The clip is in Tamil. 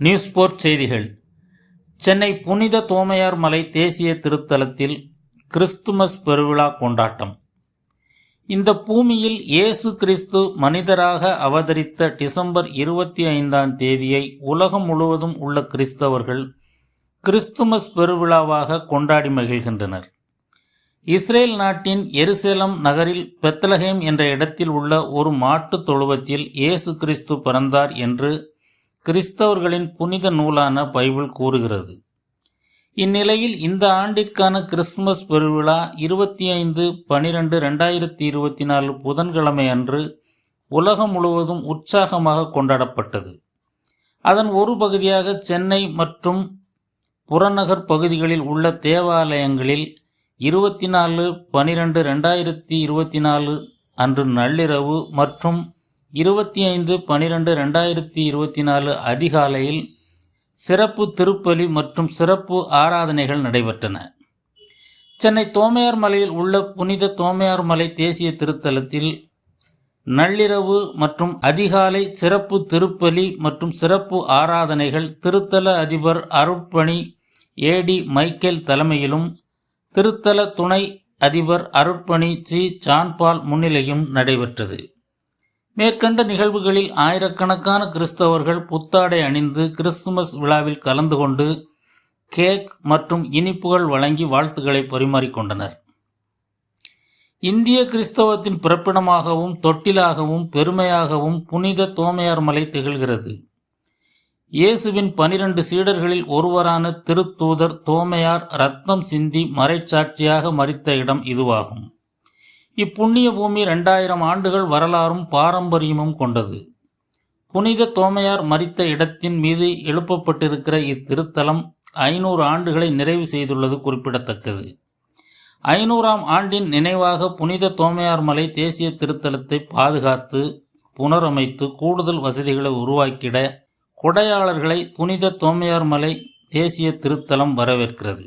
நியூஸ் போர்ட் செய்திகள். சென்னை புனித தோமையார் மலை தேசிய திருத்தலத்தில் கிறிஸ்துமஸ் பெருவிழா கொண்டாட்டம். இந்த பூமியில் இயேசு கிறிஸ்து மனிதராக அவதரித்த டிசம்பர் இருபத்தி ஐந்தாம் தேதியை உலகம் முழுவதும் உள்ள கிறிஸ்தவர்கள் கிறிஸ்துமஸ் பெருவிழாவாக கொண்டாடி மகிழ்கின்றனர். இஸ்ரேல் நாட்டின் எருசேலம் நகரில் பெத்தலஹேம் என்ற இடத்தில் உள்ள ஒரு மாட்டுத் தொழுவத்தில் இயேசு கிறிஸ்து பிறந்தார் என்று கிறிஸ்தவர்களின் புனித நூலான பைபிள் கூறுகிறது. இந்நிலையில் இந்த ஆண்டிற்கான கிறிஸ்துமஸ் பெருவிழா இருபத்தி ஐந்து பனிரெண்டு ரெண்டாயிரத்தி இருபத்தி நாலு புதன்கிழமை அன்று உலகம் முழுவதும் உற்சாகமாக கொண்டாடப்பட்டது. அதன் ஒரு பகுதியாக சென்னை மற்றும் புறநகர் பகுதிகளில் உள்ள தேவாலயங்களில் இருபத்தி நாலு பனிரெண்டு ரெண்டாயிரத்தி இருபத்தி நாலு அன்று நள்ளிரவு மற்றும் இருபத்தி ஐந்து பனிரெண்டு ரெண்டாயிரத்தி இருபத்தி நாலு அதிகாலையில் சிறப்பு திருப்பலி மற்றும் சிறப்பு ஆராதனைகள் நடைபெற்றன. சென்னை தோமையார் மலையில் உள்ள புனித தோமையார் மலை தேசிய திருத்தலத்தில் நள்ளிரவு மற்றும் அதிகாலை சிறப்பு திருப்பலி மற்றும் சிறப்பு ஆராதனைகள் திருத்தல அதிபர் அருட்பணி ஏடி மைக்கேல் தலைமையிலும் திருத்தல துணை அதிபர் அருட்பணி சி ஜான்பால் முன்னிலையும் நடைபெற்றது. மேற்கண்ட நிகழ்வுகளில் ஆயிரக்கணக்கான கிறிஸ்தவர்கள் புத்தாடை அணிந்து கிறிஸ்துமஸ் விழாவில் கலந்து கொண்டு கேக் மற்றும் இனிப்புகள் வழங்கி வாழ்த்துக்களை பரிமாறிக்கொண்டனர். இந்திய கிறிஸ்தவத்தின் பிறப்பிடமாகவும் தொட்டிலாகவும் பெருமையாகவும் புனித தோமையார் மலை திகழ்கிறது. இயேசுவின் பனிரெண்டு சீடர்களில் ஒருவரான திருத்தூதர் தோமையார் ரத்தம் சிந்தி மறைச்சாட்சியாக மறித்த இடம் இதுவாகும். இப்புண்ணிய பூமி ரெண்டாயிரம் ஆண்டுகள் வரலாறும் பாரம்பரியமும் கொண்டது. புனித தோமையார் மறித்த இடத்தின் மீது எழுப்பப்பட்டிருக்கிற இத்திருத்தலம் ஐநூறு ஆண்டுகளை நிறைவு செய்துள்ளது குறிப்பிடத்தக்கது. ஐநூறாம் ஆண்டின் நினைவாக புனித தோமையார் மலை தேசிய திருத்தலத்தை பாதுகாத்து புனரமைத்து கூடுதல் வசதிகளை உருவாக்கிட கொடையாளர்களை புனித தோமையார் மலை தேசிய திருத்தலம் வரவேற்கிறது.